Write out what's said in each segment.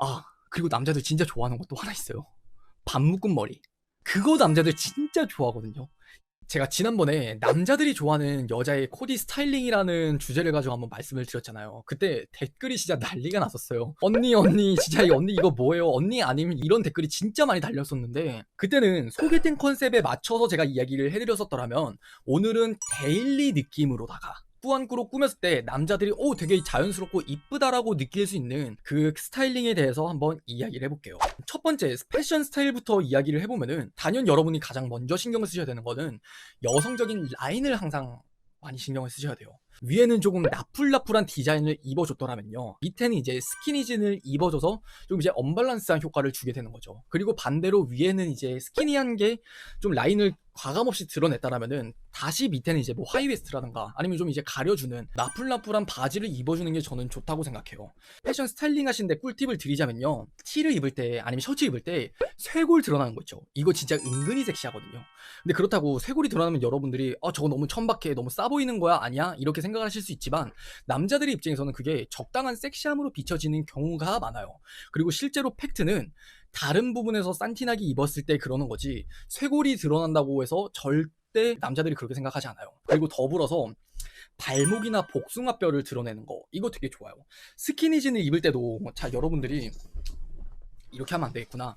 아 그리고 남자들 진짜 좋아하는 것도 하나 있어요. 반 묶은 머리. 그거 남자들 진짜 좋아하거든요. 제가 지난번에 남자들이 좋아하는 여자의 코디 스타일링이라는 주제를 가지고 한번 말씀을 드렸잖아요. 그때 댓글이 진짜 난리가 났었어요. 언니 언니 진짜 이 언니 이거 뭐예요? 언니 아니면 이런 댓글이 진짜 많이 달렸었는데 그때는 소개팅 컨셉에 맞춰서 제가 이야기를 해드렸었더라면 오늘은 데일리 느낌으로다가 꾸안꾸로 꾸몄을 때 남자들이 오 되게 자연스럽고 이쁘다라고 느낄 수 있는 그 스타일링에 대해서 한번 이야기를 해볼게요. 첫 번째 패션 스타일부터 이야기를 해보면은 단연 여러분이 가장 먼저 신경을 쓰셔야 되는 거는 여성적인 라인을 항상 많이 신경을 쓰셔야 돼요. 위에는 조금 나풀나풀한 디자인을 입어줬더라면요. 밑에는 이제 스키니진을 입어줘서 좀 이제 언밸런스한 효과를 주게 되는 거죠. 그리고 반대로 위에는 이제 스키니한 게 좀 라인을 과감없이 드러냈다라면은 다시 밑에는 이제 뭐 하이웨스트라든가 아니면 좀 이제 가려주는 나풀나풀한 바지를 입어주는 게 저는 좋다고 생각해요. 패션 스타일링 하시는데 꿀팁을 드리자면요. 티를 입을 때 아니면 셔츠 입을 때 쇄골 드러나는 거 있죠. 이거 진짜 은근히 섹시하거든요. 근데 그렇다고 쇄골이 드러나면 여러분들이 어 저거 너무 천박해 너무 싸 보이는 거야 아니야 이렇게 생각 을 하실 수 있지만 남자들의 입장에서는 그게 적당한 섹시함으로 비춰지는 경우가 많아요. 그리고 실제로 팩트는 다른 부분에서 산티나게 입었을 때 그러는 거지 쇄골이 드러난다고 해서 절대 남자들이 그렇게 생각하지 않아요. 그리고 더불어서 발목이나 복숭아뼈를 드러내는 거 이거 되게 좋아요. 스키니진을 입을 때도 자 여러분들이 이렇게 하면 안 되겠구나.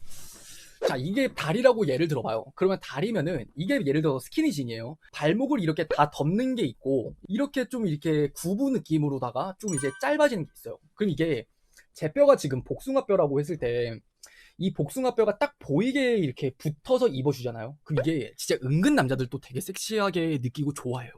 자 이게 다리라고 예를 들어봐요. 그러면 다리면은 이게 예를 들어 스키니진이에요. 발목을 이렇게 다 덮는 게 있고 이렇게 좀 이렇게 구부 느낌으로다가 좀 이제 짧아지는 게 있어요. 그럼 이게 제 뼈가 지금 복숭아뼈라고 했을 때 이 복숭아뼈가 딱 보이게 이렇게 붙어서 입어주잖아요. 그럼 이게 진짜 은근 남자들도 되게 섹시하게 느끼고 좋아해요.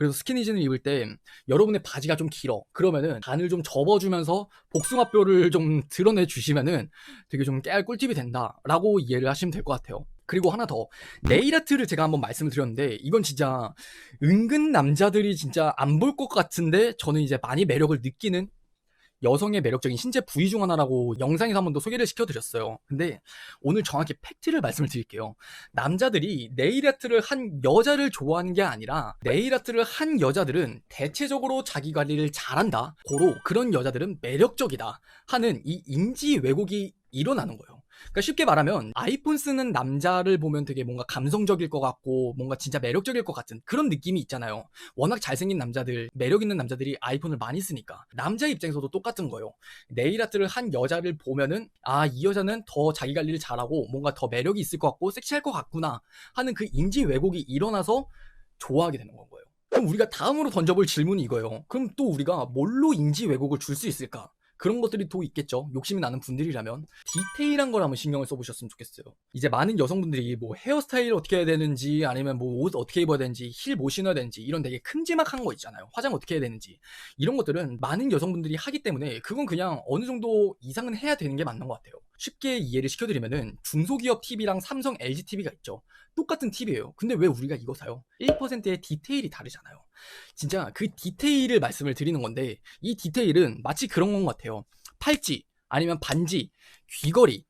그래서 스키니진을 입을 때 여러분의 바지가 좀 길어. 그러면은 간을 좀 접어주면서 복숭아뼈를 좀 드러내 주시면은 되게 좀 깨알 꿀팁이 된다라고 이해를 하시면 될 것 같아요. 그리고 하나 더 네일 아트를 제가 한번 말씀을 드렸는데 이건 진짜 은근 남자들이 진짜 안 볼 것 같은데 저는 이제 많이 매력을 느끼는 여성의 매력적인 신체 부위 중 하나라고 영상에서 한 번 더 소개를 시켜드렸어요. 근데 오늘 정확히 팩트를 말씀을 드릴게요. 남자들이 네일 아트를 한 여자를 좋아하는 게 아니라 네일 아트를 한 여자들은 대체적으로 자기 관리를 잘한다. 고로 그런 여자들은 매력적이다 하는 이 인지 왜곡이 일어나는 거예요. 그러니까 쉽게 말하면 아이폰 쓰는 남자를 보면 되게 뭔가 감성적일 것 같고 뭔가 진짜 매력적일 것 같은 그런 느낌이 있잖아요. 워낙 잘생긴 남자들, 매력 있는 남자들이 아이폰을 많이 쓰니까 남자 입장에서도 똑같은 거예요. 네일 아트를 한 여자를 보면은 아 이 여자는 더 자기 관리를 잘하고 뭔가 더 매력이 있을 것 같고 섹시할 것 같구나 하는 그 인지 왜곡이 일어나서 좋아하게 되는 건 거예요. 그럼 우리가 다음으로 던져볼 질문이 이거예요. 그럼 또 우리가 뭘로 인지 왜곡을 줄 수 있을까? 그런 것들이 또 있겠죠. 욕심이 나는 분들이라면 디테일한 걸 한번 신경을 써보셨으면 좋겠어요. 이제 많은 여성분들이 뭐 헤어스타일 어떻게 해야 되는지 아니면 뭐 옷 어떻게 입어야 되는지 힐 뭐 신어야 되는지 이런 되게 큼지막한 거 있잖아요. 화장 어떻게 해야 되는지 이런 것들은 많은 여성분들이 하기 때문에 그건 그냥 어느 정도 이상은 해야 되는 게 맞는 것 같아요. 쉽게 이해를 시켜드리면은 중소기업 TV랑 삼성 LG TV가 있죠. 똑같은 TV예요. 근데 왜 우리가 이거 사요? 1%의 디테일이 다르잖아요. 진짜 그 디테일을 말씀을 드리는 건데 이 디테일은 마치 그런 건 같아요. 팔찌 아니면 반지, 귀걸이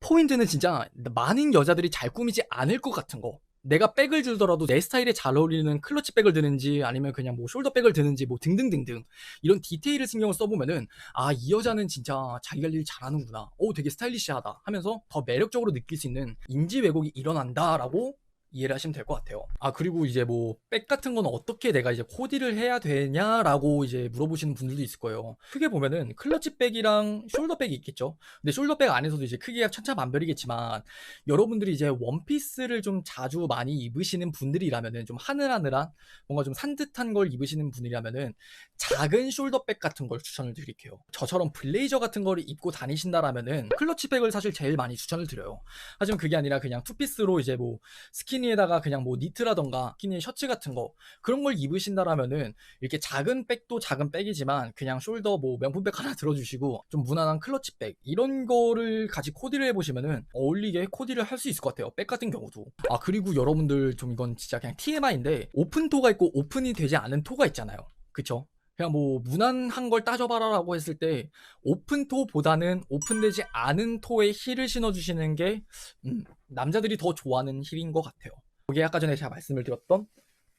포인트는 진짜 많은 여자들이 잘 꾸미지 않을 것 같은 거. 내가 백을 들더라도 내 스타일에 잘 어울리는 클러치 백을 드는지 아니면 그냥 뭐 숄더 백을 드는지 뭐 등등등등 이런 디테일을 신경을 써보면은 아 이 여자는 진짜 자기 관리를 잘하는구나. 오 되게 스타일리시하다 하면서 더 매력적으로 느낄 수 있는 인지 왜곡이 일어난다라고 이해를 하시면 될 것 같아요. 아 그리고 이제 뭐 백 같은 건 어떻게 내가 이제 코디를 해야 되냐라고 이제 물어보시는 분들도 있을 거예요. 크게 보면은 클러치 백이랑 숄더 백이 있겠죠. 근데 숄더 백 안에서도 이제 크기가 천차만별이겠지만 여러분들이 이제 원피스를 좀 자주 많이 입으시는 분들이라면은 좀 하늘하늘한 뭔가 좀 산뜻한 걸 입으시는 분이라면은 작은 숄더 백 같은 걸 추천을 드릴게요. 저처럼 블레이저 같은 거를 입고 다니신다라면은 클러치 백을 사실 제일 많이 추천을 드려요. 하지만 그게 아니라 그냥 투피스로 이제 뭐 스 키니에다가 그냥 뭐 니트라던가 스키니 셔츠 같은 거 그런 걸 입으신다라면은 이렇게 작은 백도 작은 백이지만 그냥 숄더 뭐 명품백 하나 들어주시고 좀 무난한 클러치백 이런 거를 같이 코디를 해보시면은 어울리게 코디를 할 수 있을 것 같아요. 백 같은 경우도. 아 그리고 여러분들 좀 이건 진짜 그냥 TMI인데 오픈토가 있고 오픈이 되지 않은 토가 있잖아요. 그쵸? 그냥 뭐 무난한 걸 따져봐라라고 했을 때 오픈토보다는 오픈되지 않은 토에 힐을 신어주시는 게 음, 남자들이 더 좋아하는 힐인 것 같아요. 이게 아까 전에 제가 말씀을 드렸던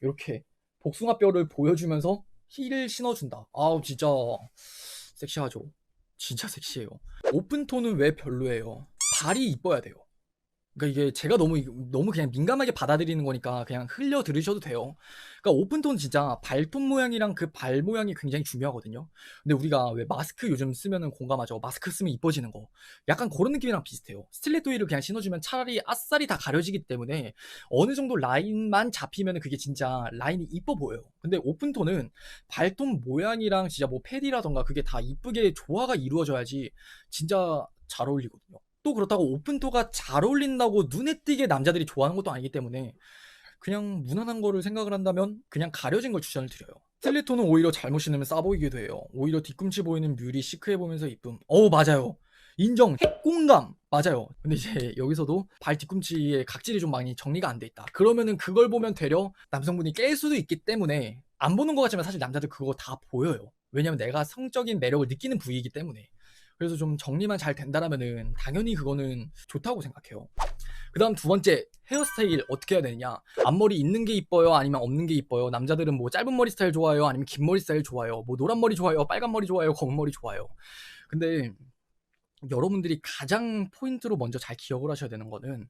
이렇게 복숭아뼈를 보여주면서 힐을 신어준다. 아우 진짜 섹시하죠. 진짜 섹시해요. 오픈톤은 왜 별로예요? 발이 이뻐야 돼요. 그러니까 이게 제가 너무 너무 그냥 민감하게 받아들이는 거니까 그냥 흘려 들으셔도 돼요. 그러니까 오픈톤 진짜 발톱 모양이랑 그 발 모양이 굉장히 중요하거든요. 근데 우리가 왜 마스크 요즘 쓰면은 공감하죠. 마스크 쓰면 이뻐지는 거. 약간 그런 느낌이랑 비슷해요. 스틸레토 힐을 그냥 신어주면 차라리 아싸리 다 가려지기 때문에 어느 정도 라인만 잡히면 그게 진짜 라인이 이뻐 보여요. 근데 오픈톤은 발톱 모양이랑 진짜 뭐 패디라던가 그게 다 이쁘게 조화가 이루어져야지 진짜 잘 어울리거든요. 또 그렇다고 오픈토가 잘 어울린다고 눈에 띄게 남자들이 좋아하는 것도 아니기 때문에 그냥 무난한 거를 생각을 한다면 그냥 가려진 걸 추천을 드려요. 슬리토는 오히려 잘못 신으면 싸 보이기도 해요. 오히려 뒤꿈치 보이는 뮤리 시크해 보면서 이쁨. 어우 맞아요. 인정. 핵공감. 맞아요. 근데 이제 여기서도 발 뒤꿈치에 각질이 좀 많이 정리가 안 돼 있다. 그러면은 그걸 보면 되려 남성분이 깰 수도 있기 때문에 안 보는 것 같지만 사실 남자들 그거 다 보여요. 왜냐면 내가 성적인 매력을 느끼는 부위이기 때문에. 그래서 좀 정리만 잘 된다라면은 당연히 그거는 좋다고 생각해요. 그 다음 두 번째 헤어스타일 어떻게 해야 되느냐? 앞머리 있는 게 이뻐요? 아니면 없는 게 이뻐요? 남자들은 뭐 짧은 머리 스타일 좋아요? 아니면 긴 머리 스타일 좋아요? 뭐 노란 머리 좋아요? 빨간 머리 좋아요? 검은 머리 좋아요? 근데 여러분들이 가장 포인트로 먼저 잘 기억을 하셔야 되는 거는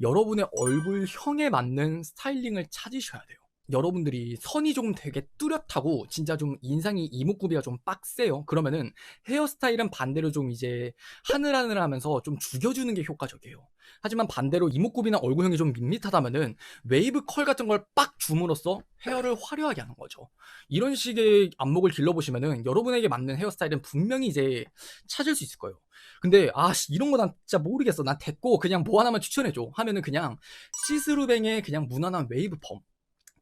여러분의 얼굴형에 맞는 스타일링을 찾으셔야 돼요 여러분들이 선이 좀 되게 뚜렷하고 진짜 좀 인상이 이목구비가 좀 빡세요. 그러면은 헤어스타일은 반대로 좀 이제 하늘하늘하면서 좀 죽여주는 게 효과적이에요. 하지만 반대로 이목구비나 얼굴형이 좀 밋밋하다면은 웨이브 컬 같은 걸 빡 줌으로써 헤어를 화려하게 하는 거죠. 이런 식의 안목을 길러보시면은 여러분에게 맞는 헤어스타일은 분명히 이제 찾을 수 있을 거예요. 근데 아 이런 거 난 진짜 모르겠어. 난 됐고 그냥 뭐 하나만 추천해줘 하면은 그냥 시스루뱅의 그냥 무난한 웨이브 펌.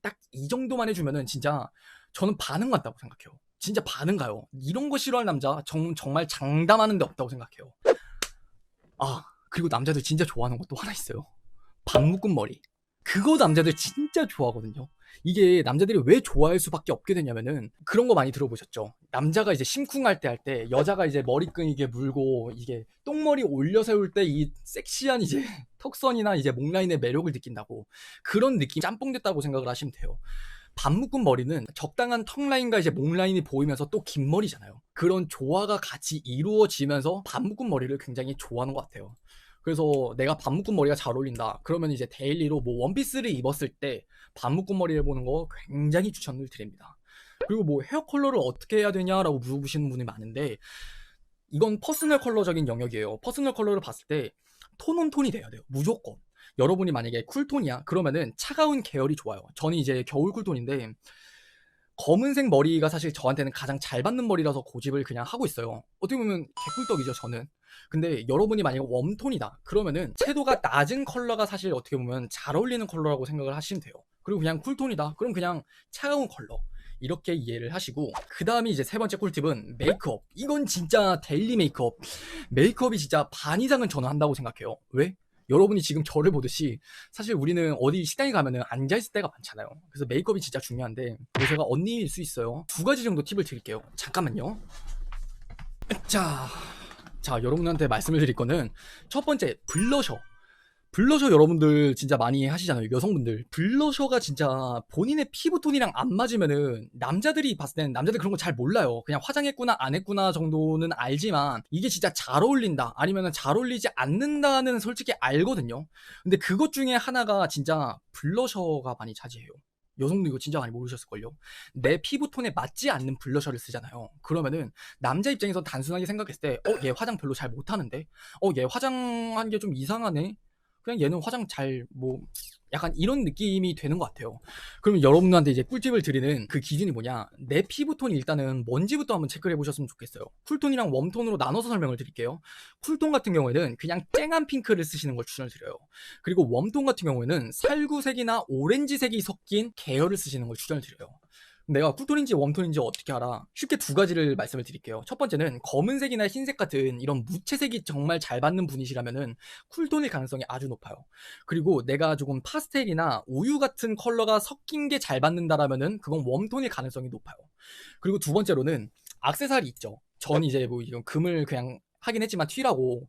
딱 이 정도만 해주면은 진짜 저는 반응 같다고 생각해요. 진짜 반응 가요. 이런 거 싫어할 남자 정, 정말 장담하는 데 없다고 생각해요. 아 그리고 남자들 진짜 좋아하는 것도 하나 있어요. 반 묶은 머리. 그거 남자들 진짜 좋아하거든요. 이게 남자들이 왜 좋아할 수밖에 없게 되냐면은 그런 거 많이 들어보셨죠. 남자가 이제 심쿵할 때 할 때 여자가 이제 머리끈 이게 물고 이게 똥머리 올려 세울 때 이 섹시한 이제 턱선이나 이제 목 라인의 매력을 느낀다고 그런 느낌 짬뽕 됐다고 생각을 하시면 돼요. 반 묶은 머리는 적당한 턱 라인과 이제 목 라인이 보이면서 또 긴 머리잖아요. 그런 조화가 같이 이루어지면서 반 묶은 머리를 굉장히 좋아하는 것 같아요. 그래서 내가 반 묶은 머리가 잘 어울린다. 그러면 이제 데일리로 뭐 원피스를 입었을 때 반 묶은 머리를 보는 거 굉장히 추천을 드립니다. 그리고 뭐 헤어 컬러를 어떻게 해야 되냐라고 물어보시는 분이 많은데 이건 퍼스널 컬러적인 영역이에요. 퍼스널 컬러를 봤을 때 톤온 톤이 돼야 돼요. 무조건. 여러분이 만약에 쿨톤이야 그러면은 차가운 계열이 좋아요. 저는 이제 겨울 쿨톤인데 검은색 머리가 사실 저한테는 가장 잘 받는 머리라서 고집을 그냥 하고 있어요. 어떻게 보면 개꿀떡이죠, 저는. 근데 여러분이 만약에 웜톤이다. 그러면은 채도가 낮은 컬러가 사실 어떻게 보면 잘 어울리는 컬러라고 생각을 하시면 돼요. 그리고 그냥 쿨톤이다. 그럼 그냥 차가운 컬러. 이렇게 이해를 하시고 그 다음에 이제 세 번째 꿀팁은 메이크업 이건 진짜 데일리 메이크업 메이크업이 진짜 반 이상은 저는 한다고 생각해요 왜? 여러분이 지금 저를 보듯이 사실 우리는 어디 식당에 가면은 앉아있을 때가 많잖아요. 그래서 메이크업이 진짜 중요한데 제가 언니일 수 있어요. 두 가지 정도 팁을 드릴게요. 잠깐만요. 자, 자 여러분한테 말씀을 드릴 거는 첫 번째 블러셔. 블러셔 여러분들 진짜 많이 하시잖아요. 여성분들. 블러셔가 진짜 본인의 피부톤이랑 안 맞으면은 남자들이 봤을 때는 남자들 그런 거 잘 몰라요. 그냥 화장했구나 안 했구나 정도는 알지만 이게 진짜 잘 어울린다 아니면은 잘 어울리지 않는다는 솔직히 알거든요. 근데 그것 중에 하나가 진짜 블러셔가 많이 차지해요. 여성도 이거 진짜 많이 모르셨을걸요. 내 피부톤에 맞지 않는 블러셔를 쓰잖아요. 그러면은 남자 입장에서 단순하게 생각했을 때, 어, 얘 화장 별로 잘 못하는데? 어, 얘 화장한 게 좀 이상하네? 그냥 얘는 화장 잘 뭐 약간 이런 느낌이 되는 것 같아요. 그러면 여러분한테 이제 꿀팁을 드리는 그 기준이 뭐냐? 내 피부톤이 일단은 뭔지부터 한번 체크를 해보셨으면 좋겠어요. 쿨톤이랑 웜톤으로 나눠서 설명을 드릴게요. 쿨톤 같은 경우에는 그냥 쨍한 핑크를 쓰시는 걸 추천을 드려요. 그리고 웜톤 같은 경우에는 살구색이나 오렌지색이 섞인 계열을 쓰시는 걸 추천을 드려요. 내가 쿨톤인지 웜톤인지 어떻게 알아? 쉽게 두 가지를 말씀을 드릴게요. 첫 번째는 검은색이나 흰색 같은 이런 무채색이 정말 잘 받는 분이시라면은 쿨톤일 가능성이 아주 높아요. 그리고 내가 조금 파스텔이나 우유 같은 컬러가 섞인 게 잘 받는다라면은 그건 웜톤일 가능성이 높아요. 그리고 두 번째로는 악세사리 있죠. 전 이제 뭐 이건 금을 그냥 하긴 했지만 튀라고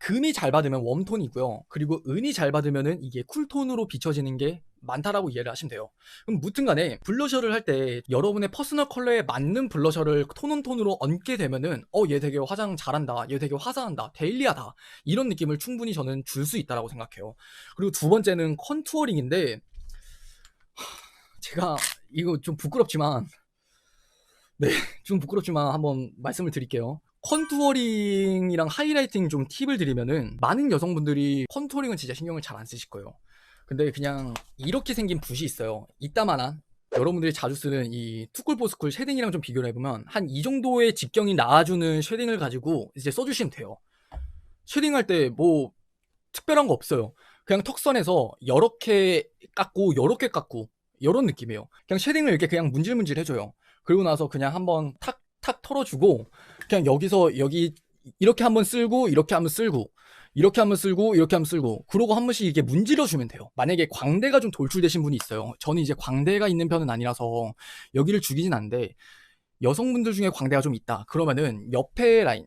금이 잘 받으면 웜톤이고요. 그리고 은이 잘 받으면은 이게 쿨톤으로 비춰지는 게 많다라고 이해를 하시면 돼요. 그럼 무튼간에 블러셔를 할 때 여러분의 퍼스널 컬러에 맞는 블러셔를 톤온 톤으로 얹게 되면은 어 얘 되게 화장 잘한다, 얘 되게 화사한다, 데일리하다 이런 느낌을 충분히 저는 줄 수 있다라고 생각해요. 그리고 두 번째는 컨투어링인데 하, 제가 이거 좀 부끄럽지만 네, 좀 부끄럽지만 한번 말씀을 드릴게요. 컨투어링이랑 하이라이팅 좀 팁을 드리면은 많은 여성분들이 컨투어링은 진짜 신경을 잘 안 쓰실 거예요. 근데 그냥 이렇게 생긴 붓이 있어요. 이따만한 여러분들이 자주 쓰는 이 투쿨포스쿨 쉐딩이랑 좀 비교를 해보면 한 이 정도의 직경이 나와주는 쉐딩을 가지고 이제 써주시면 돼요. 쉐딩할 때 뭐 특별한 거 없어요. 그냥 턱선에서 이렇게 깎고 이렇게 깎고 이런 느낌이에요. 그냥 쉐딩을 이렇게 그냥 문질문질 해줘요. 그리고 나서 그냥 한번 탁탁 털어주고 그냥 여기서 여기 이렇게 한번 쓸고 이렇게 한번 쓸고 이렇게 한번 쓸고 이렇게 한번 쓸고 그러고 한 번씩 이렇게 문질러 주면 돼요. 만약에 광대가 좀 돌출되신 분이 있어요. 저는 이제 광대가 있는 편은 아니라서 여기를 죽이진 않는데 여성분들 중에 광대가 좀 있다. 그러면은 옆에 라인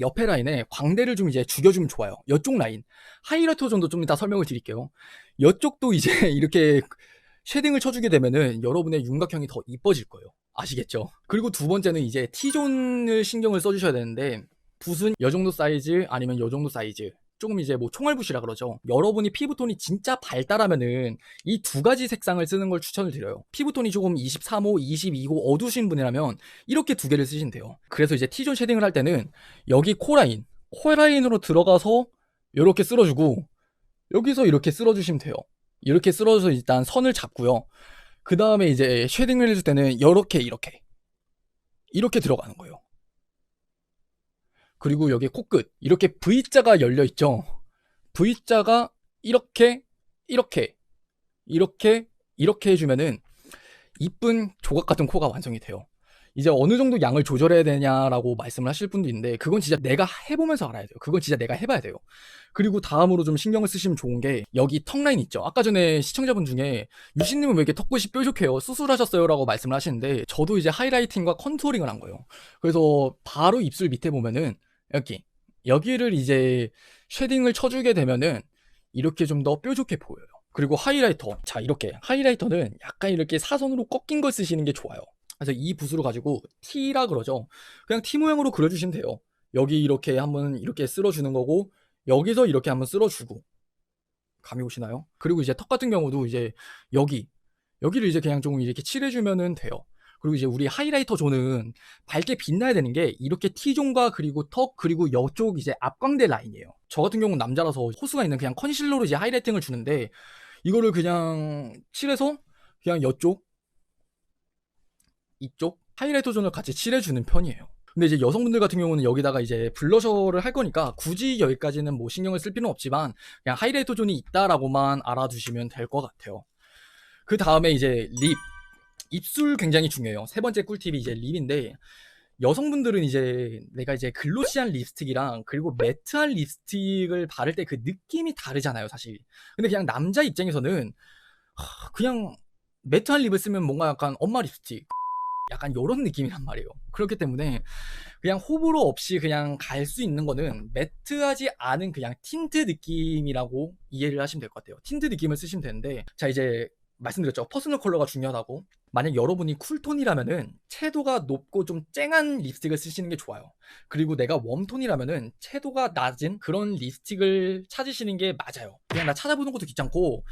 옆에 라인에 광대를 좀 이제 죽여주면 좋아요. 이쪽 라인 하이라이터 정도 좀 이따 설명을 드릴게요. 이쪽도 이제 이렇게 쉐딩을 쳐주게 되면은 여러분의 윤곽형이 더 이뻐질 거예요. 아시겠죠? 그리고 두 번째는 이제 T존을 신경을 써주셔야 되는데 붓은 요 정도 사이즈 아니면 요 정도 사이즈 조금 이제 뭐 총알붓이라 그러죠. 여러분이 피부톤이 진짜 발달하면은 이 두 가지 색상을 쓰는 걸 추천을 드려요. 피부톤이 조금 23호, 22호 어두우신 분이라면 이렇게 두 개를 쓰시면 돼요. 그래서 이제 T존 쉐딩을 할 때는 여기 코라인, 코라인으로 들어가서 이렇게 쓸어주고 여기서 이렇게 쓸어주시면 돼요. 이렇게 쓸어서 일단 선을 잡고요. 그 다음에 이제 쉐딩을 해줄 때는 이렇게 이렇게 이렇게 들어가는 거예요. 그리고 여기 코끝 이렇게 V자가 열려 있죠. V자가 이렇게 이렇게 이렇게 이렇게 해주면은 이쁜 조각 같은 코가 완성이 돼요. 이제 어느 정도 양을 조절해야 되냐라고 말씀을 하실 분도 있는데 그건 진짜 내가 해보면서 알아야 돼요. 그건 진짜 내가 해봐야 돼요. 그리고 다음으로 좀 신경을 쓰시면 좋은 게 여기 턱 라인 있죠. 아까 전에 시청자분 중에 유신님은 왜 이렇게 턱끝이 뾰족해요? 수술하셨어요? 라고 말씀을 하시는데 저도 이제 하이라이팅과 컨투어링을 한 거예요. 그래서 바로 입술 밑에 보면은 여기 여기를 이제 쉐딩을 쳐주게 되면은 이렇게 좀 더 뾰족해 보여요. 그리고 하이라이터. 자, 이렇게. 하이라이터는 약간 이렇게 사선으로 꺾인 걸 쓰시는 게 좋아요. 그래서 이 붓으로 가지고 T라 그러죠. 그냥 T 모양으로 그려주시면 돼요. 여기 이렇게 한번 이렇게 쓸어주는 거고, 여기서 이렇게 한번 쓸어주고. 감이 오시나요? 그리고 이제 턱 같은 경우도 이제 여기, 여기를 이제 그냥 좀 이렇게 칠해주면 돼요. 그리고 이제 우리 하이라이터 존은 밝게 빛나야 되는 게 이렇게 T존과 그리고 턱 그리고 여쪽 이제 앞광대 라인이에요. 저 같은 경우는 남자라서 호수가 있는 그냥 컨실러로 이제 하이라이팅을 주는데 이거를 그냥 칠해서 그냥 여쪽 이쪽 하이라이터 존을 같이 칠해주는 편이에요. 근데 이제 여성분들 같은 경우는 여기다가 이제 블러셔를 할 거니까 굳이 여기까지는 뭐 신경을 쓸 필요는 없지만 그냥 하이라이터 존이 있다라고만 알아두시면 될 것 같아요. 그 다음에 이제 립. 입술 굉장히 중요해요. 세 번째 꿀팁이 이제 립인데 여성분들은 이제 내가 이제 글로시한 립스틱이랑 그리고 매트한 립스틱을 바를 때 그 느낌이 다르잖아요, 사실. 근데 그냥 남자 입장에서는 그냥 매트한 립을 쓰면 뭔가 약간 엄마 립스틱 약간 요런 느낌이란 말이에요. 그렇기 때문에 그냥 호불호 없이 그냥 갈 수 있는 거는 매트하지 않은 그냥 틴트 느낌이라고 이해를 하시면 될 것 같아요. 틴트 느낌을 쓰시면 되는데 자 이제 말씀드렸죠. 퍼스널 컬러가 중요하다고. 만약 여러분이 쿨톤이라면은 채도가 높고 좀 쨍한 립스틱을 쓰시는 게 좋아요. 그리고 내가 웜톤이라면은 채도가 낮은 그런 립스틱을 찾으시는 게 맞아요. 그냥 나 찾아보는 것도 귀찮고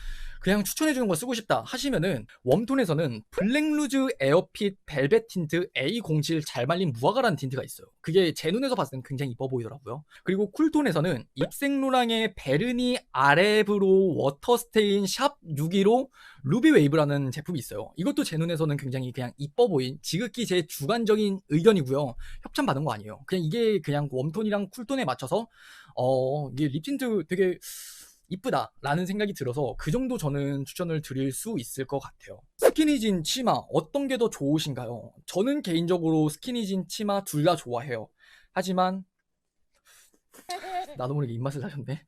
그냥 추천해주는 거 쓰고 싶다 하시면은 웜톤에서는 블랙루즈 에어핏 벨벳 틴트 A07 잘 말린 무화과라는 틴트가 있어요. 그게 제 눈에서 봤을 땐 굉장히 이뻐 보이더라고요. 그리고 쿨톤에서는 입생로랑의 베르니 아레브로 워터 스테인 샵615 루비 웨이브라는 제품이 있어요. 이것도 제 눈에서는 굉장히 그냥 이뻐 보인 지극히 제 주관적인 의견이고요. 협찬 받은 거 아니에요. 그냥 이게 그냥 웜톤이랑 쿨톤에 맞춰서 어 이게 립 틴트 되게 이쁘다라는 생각이 들어서 그 정도 저는 추천을 드릴 수 있을 것 같아요. 스키니진 치마 어떤 게 더 좋으신가요? 저는 개인적으로 스키니진 치마 둘 다 좋아해요. 하지만 나도 모르게 입맛을 사셨네.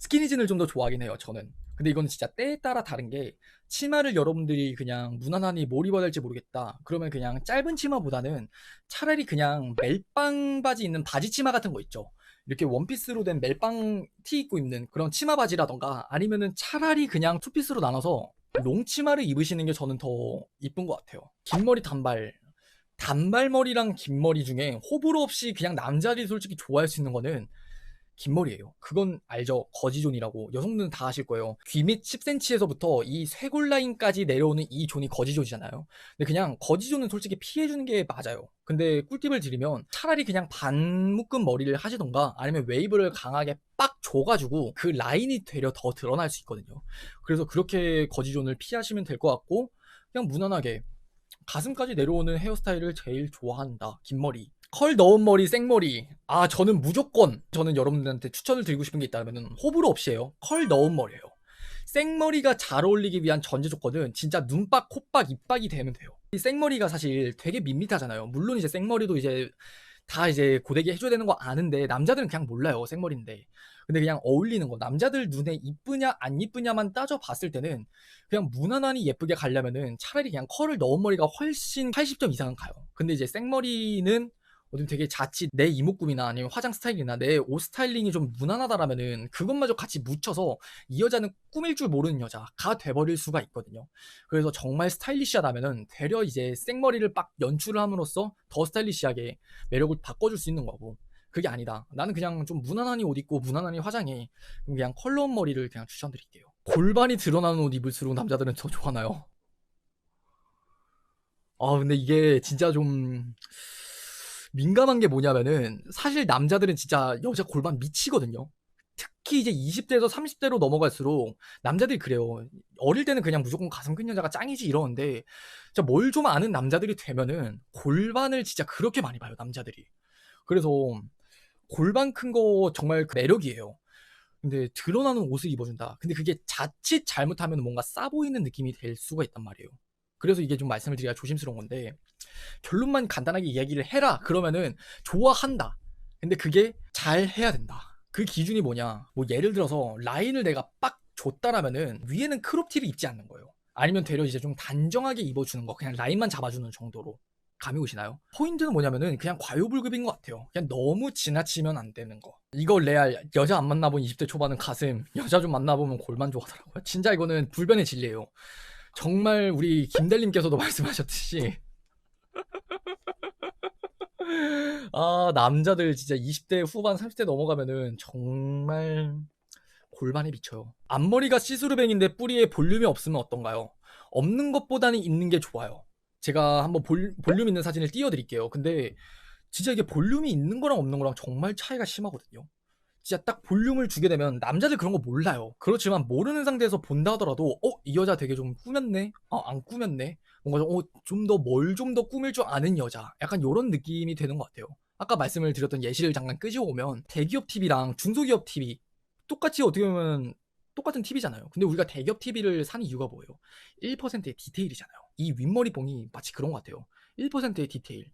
스키니진을 좀 더 좋아하긴 해요. 저는. 근데 이건 진짜 때에 따라 다른 게 치마를 여러분들이 그냥 무난하니 뭘 입어야 될지 모르겠다. 그러면 그냥 짧은 치마보다는 차라리 그냥 멜빵 바지 있는 바지 치마 같은 거 있죠. 이렇게 원피스로 된 멜빵 티 입고 입는 그런 치마 바지라던가 아니면은 차라리 그냥 투피스로 나눠서 롱 치마를 입으시는 게 저는 더 이쁜 것 같아요. 긴 머리 단발. 단발머리랑 긴 머리 중에 호불호 없이 그냥 남자들이 솔직히 좋아할 수 있는 거는 긴 머리예요. 그건 알죠. 거지존이라고. 여성들은 다 아실 거예요. 귀 밑 10cm에서부터 이 쇄골 라인까지 내려오는 이 존이 거지존이잖아요. 근데 그냥 거지존은 솔직히 피해주는 게 맞아요. 근데 꿀팁을 드리면 차라리 그냥 반 묶은 머리를 하시던가 아니면 웨이브를 강하게 빡 줘가지고 그 라인이 되려 더 드러날 수 있거든요. 그래서 그렇게 거지존을 피하시면 될 것 같고 그냥 무난하게 가슴까지 내려오는 헤어스타일을 제일 좋아한다. 긴 머리. 컬 넣은 머리, 생머리. 아, 저는 무조건, 저는 여러분들한테 추천을 드리고 싶은 게 있다면 호불호 없이 해요. 컬 넣은 머리예요. 생머리가 잘 어울리기 위한 전제 조건은 진짜 눈박, 콧박, 입박이 되면 돼요. 이 생머리가 사실 되게 밋밋하잖아요. 물론 이제 생머리도 이제 다 이제 고데기 해줘야 되는 거 아는데 남자들은 그냥 몰라요. 생머리인데. 근데 그냥 어울리는 거 남자들 눈에 이쁘냐 안 이쁘냐만 따져 봤을 때는 그냥 무난하니 예쁘게 가려면은 차라리 그냥 컬을 넣은 머리가 훨씬 80점 이상은 가요. 근데 이제 생머리는 어dim 되게 자칫 내 이목구비나 아니면 화장 스타일이나 내 옷 스타일링이 좀 무난하다라면은 그것마저 같이 묻혀서 이 여자는 꾸밀 줄 모르는 여자가 돼버릴 수가 있거든요. 그래서 정말 스타일리시하다면은 되려 이제 생머리를 빡 연출을 함으로써 더 스타일리시하게 매력을 바꿔줄 수 있는 거고 그게 아니다. 나는 그냥 좀 무난하니 옷 입고 무난하니 화장해. 그냥 컬러 머리를 그냥 추천드릴게요. 골반이 드러나는 옷 입을수록 남자들은 더 좋아하나요? 아 근데 이게 진짜 좀 민감한 게 뭐냐면은 사실 남자들은 진짜 여자 골반 미치거든요. 특히 이제 20대에서 30대로 넘어갈수록 남자들이 그래요. 어릴 때는 그냥 무조건 가슴 큰 여자가 짱이지 이러는데 진짜 뭘 좀 아는 남자들이 되면은 골반을 진짜 그렇게 많이 봐요 남자들이. 그래서 골반 큰 거 정말 그 매력이에요. 근데 드러나는 옷을 입어준다. 근데 그게 자칫 잘못하면 뭔가 싸 보이는 느낌이 될 수가 있단 말이에요. 그래서 이게 좀 말씀을 드리기가 조심스러운 건데 결론만 간단하게 이야기를 해라 그러면은 좋아한다. 근데 그게 잘 해야 된다. 그 기준이 뭐냐? 뭐 예를 들어서 라인을 내가 빡 줬다라면은 위에는 크롭티를 입지 않는 거예요. 아니면 되려 이제 좀 단정하게 입어주는 거, 그냥 라인만 잡아주는 정도로. 감이 오시나요? 포인트는 뭐냐면은 그냥 과요불급인 것 같아요. 그냥 너무 지나치면 안 되는 거. 이거 레알 여자 안 만나본 20대 초반은 가슴, 여자 좀 만나보면 골만 좋아하더라고요. 진짜 이거는 불변의 진리예요. 정말 우리 김달님께서도 말씀하셨듯이 아 남자들 진짜 20대 후반 30대 넘어가면은 정말 골반에 미쳐요. 앞머리가 시스루뱅인데 뿌리에 볼륨이 없으면 어떤가요? 없는 것보다는 있는 게 좋아요. 제가 한번 볼, 볼륨 있는 사진을 띄워드릴게요. 근데 진짜 이게 볼륨이 있는 거랑 없는 거랑 정말 차이가 심하거든요. 진짜 딱 볼륨을 주게 되면 남자들 그런 거 몰라요. 그렇지만 모르는 상태에서 본다 하더라도 어 이 여자 되게 좀 꾸몄네. 어 안 꾸몄네. 뭔가 좀 더 뭘 좀 더 꾸밀 줄 아는 여자. 약간 요런 느낌이 되는 것 같아요. 아까 말씀을 드렸던 예시를 잠깐 끄집어오면 대기업 TV랑 중소기업 TV 똑같이 어떻게 보면 똑같은 TV잖아요. 근데 우리가 대기업 TV를 사는 이유가 뭐예요? 1%의 디테일이잖아요. 이 윗머리 봉이 마치 그런 것 같아요. 1%의 디테일.